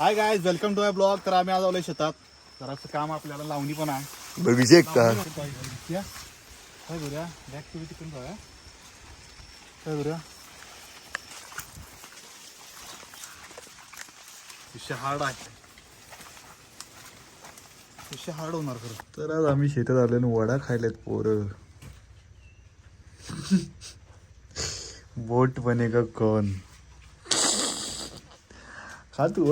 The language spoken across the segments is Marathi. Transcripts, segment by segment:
Hi guys welcome to my blog तर आम्ही आज आलोय शेतात. जरासं काम आपल्याला लावणी पण आहे. विजय का? या. काय तुम्ही तिकडून जाऊया काय बऱ्या विषय हार्ड आहे. विषय हार्ड होणार खरं. तर आज आम्ही शेतात आलेलो. वडा खायलेत पोरं. बोट बनेगा कौन? खा तू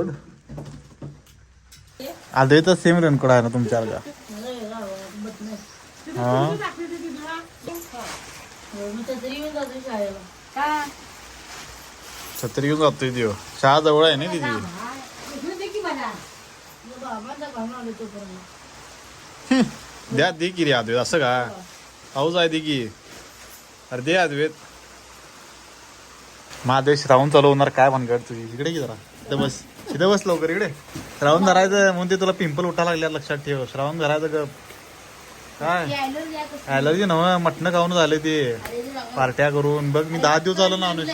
आधी तर सेम रनकोड आहे ना तुमच्या का? हा. छत्री घेऊन जातोय दिव शाळा जवळ आहे ना तिथे? द्या दे की रे अद्वैत. असं का? पाऊस आहे दे की. अरे दे अद्वैत. महादेश राहून चालू होणार काय भानगड तुझी? इकडे की जरा. इथं बस. इथं बस लवकर इकडे. श्रावण धरायचं म्हणून ते तुला पिंपल उठा लागल्या लक्षात ठेव. श्रावण धरायचं ग काय? ॲलर्जी नव मटणं खाऊन झाले ते. पार्ट्या करून. बघ मी दहा दिवस झालं नॉनव्हेज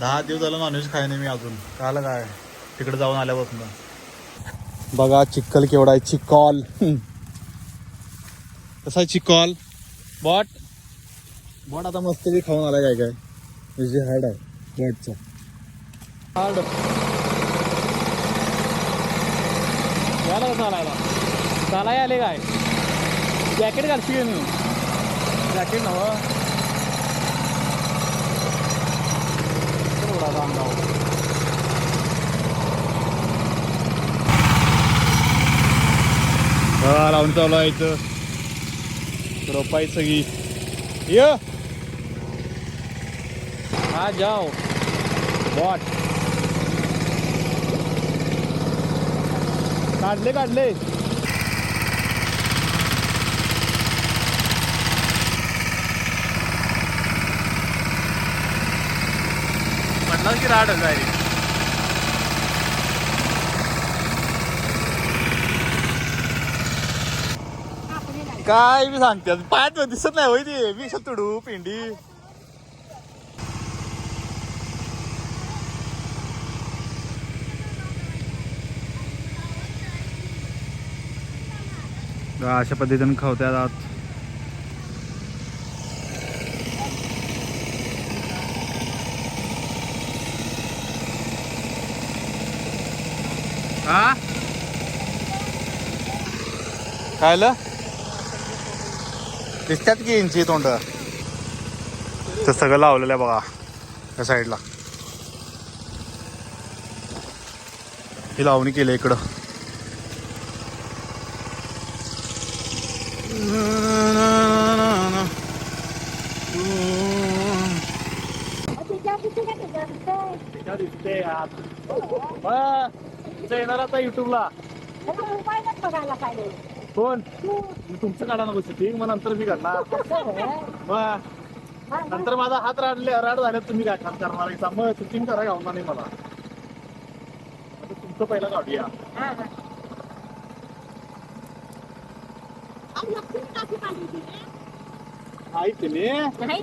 दहा दिवस झालं नॉनव्हेज खाय नाही मी अजून. काल काय? तिकडे जाऊन आल्यापासून. बघा चिक्कल केवढा आहे. चिकॉल कसा आहे चिकॉल बॉट? बॉट आता मस्त खाऊन आलाय काय काय. हार्ड आहे. बॉटचा. हार्ड याला कसं आलायला. चालाय आले काय? जॅकेट घालशील मी जॅकेट नव हा लावून चालू आहे इथं. रोपाई सगळी. ये! हा जाओ बॉट काढले काढले. म्हटलं की राड आहे काय मी सांगते पायात दिसत नाही होय ती. मी तुडू पिंडी. अशा पद्धतीनं खावत्यात आत हा? कायलं दिसतात की इंची तोंड? ते सगळं लावलेलं आहे बघा त्या साईडला. ही लावणी केली इकडं. दिसते येणार आता युट्यूबला कोण मी तुमचं काढा नको शूटिंग मग नंतर मी काढणार मग नंतर माझा हात राडले राड झाले तुम्ही काय काम करणार आहे मग शूटिंग करा गावणार नाही मला तुमचं पहिलं काढूया तुम्ही नाही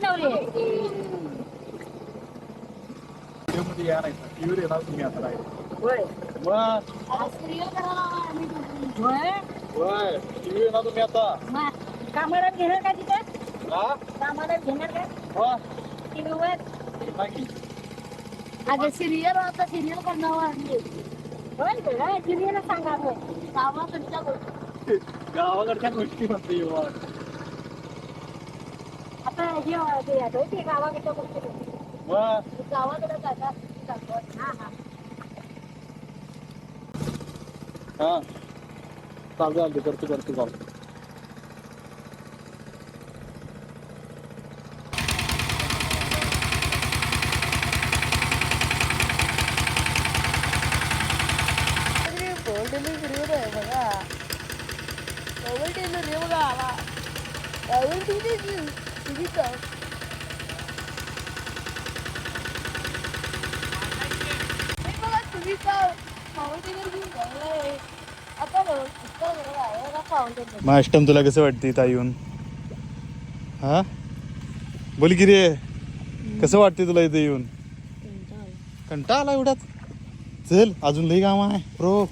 मध्ये या नाही. टीव्हीवर येणार तुम्ही आता नाही होय. मग? होय. होय. टीव्ही येणार तुम्ही आता. मग कामाला घेणार का तिथं? कामाला घेणार का? टीव्हीवर अगं सिरियल आता सिरियल करणार होय सिरियल सांगा गावाकडच्या गोष्टी. गावाकडच्या गोष्टी म्हणते युवा आता हे ते आता ते गावाकडच्या गोष्टी मग गावाकडे जातात जातात. हा हा हा चालू चालते करतो करतो चालतो मग अष्टम तुला कसं वाटते इथं येऊन हा बोल की रे कसं वाटते तुला इथे येऊन कंटाळा आला एवढ्यात चल अजून लई काम आहे प्रो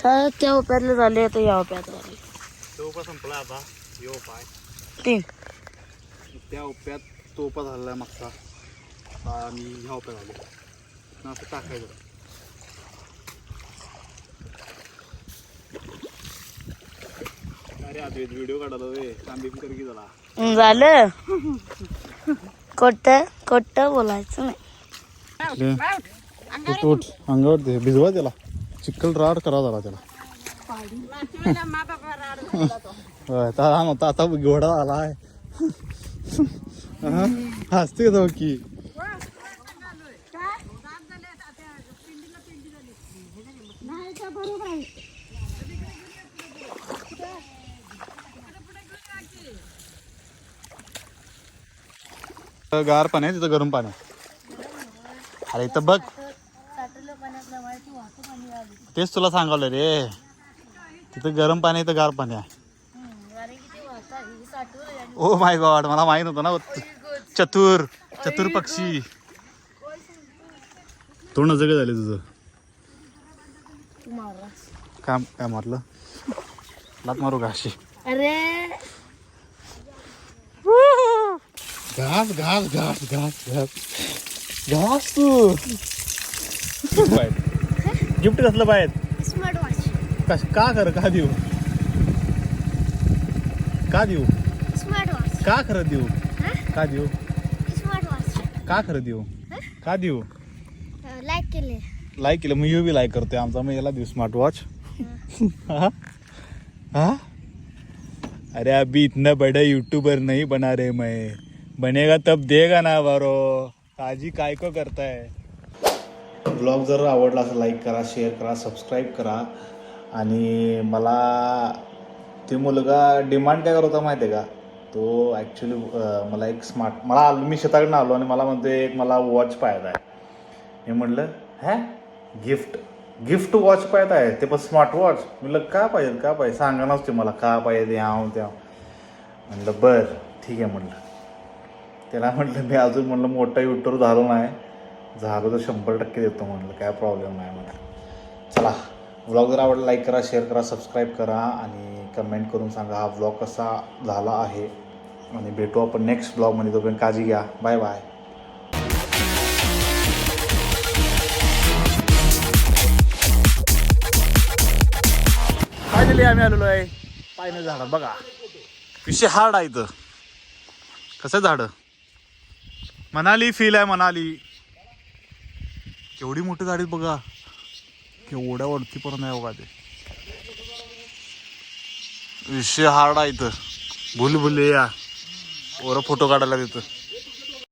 त्या उप्यातले झाले तर या उप्यात झाले तो संपला आता. यो पाय. तीन. त्या उप्यात तोपा झालेला आहे मागचा. आता आणि ह्या उप्यात आलो. असं टाकायचं. अरे व्हिडिओ काढायला वे कांदी कर की झाला झालं. कोट कोट बोलायचं नाही. अंगावर भिजवा त्याला. चिखल राड करा जरा त्याला. आता आता घोडा आला आहे हा, हसते जाऊ की. गार पाणी आहे तिथं गरम पाणी. अरे इथं बघ. तेच तुला सांगावलं रे. तिथं गरम पाणी आहे, इथं गार पाणी आहे. ओ माय गॉड मला माहीत होतं ना चतुर चतुर पक्षी. तोंड जग झाले तुझं. काय काय मारलं? लात मारू घाशी अरे. घास घास घास घास घास. घास तू. गिफ्ट कसलं वॉच कश का कर का देऊ? का देऊ? स्मार्ट वॉच का खरं देऊ? का देऊ? स्मार्ट वॉच का खरं देऊ? का देऊ? लाईक केले. लाईक केलं. मी बी लाईक करतोय आमचा. मग याला देऊ स्मार्ट वॉच हाँ. अरे अभी इतना बड़ा यूट्यूबर नहीं बना रहे मैं. बनेगा तब देगा ना बारो काजी काय को करताय? ब्लॉग जर आवडला असेल लाईक करा शेअर करा सबस्क्राईब करा. आणि मला ते मुलगा डिमांड काय करत होता माहिती आहे का? तो ॲक्च्युली मला एक स्मार्ट मला आलो मी शेताकडनं आलो आणि मला म्हणतो एक मला वॉच पाहायचा आहे. मी म्हटलं हॅ? गिफ्ट गिफ्ट वॉच पाहिजे आहे? ते पण स्मार्ट वॉच म्हटलं का पाहिजे का पाहिजे? सांगा नसते मला का पाहिजे ते त्या म्हटलं बरं ठीक आहे म्हटलं त्याला म्हटलं मी अजून म्हटलं मोठा युट्यूबर झालो नाही. झालो तर शंभर टक्के देतो म्हटलं काय प्रॉब्लेम नाही म्हटलं चला. व्लॉग जर आवडला लाईक करा शेअर करा सबस्क्राईब करा आणि कमेंट करून सांगा हा व्लॉग कसा झाला आहे. आणि भेटू आपण नेक्स्ट ब्लॉगमध्ये तोपर्यंत काळजी घ्या. बाय बाय फायनली आम्ही आलेलो आहे. पायनं झाड. बघा. विषय हार्ड आहे इथं. कसं झाड? मनाली फील आहे मनाली. केवढी मोठी गाडी बघा. केवढ्या वरती पण नाही बघा ते. विषय हार्ड आहे इथं. भूल भुले या वर फोटो काढायला तिथं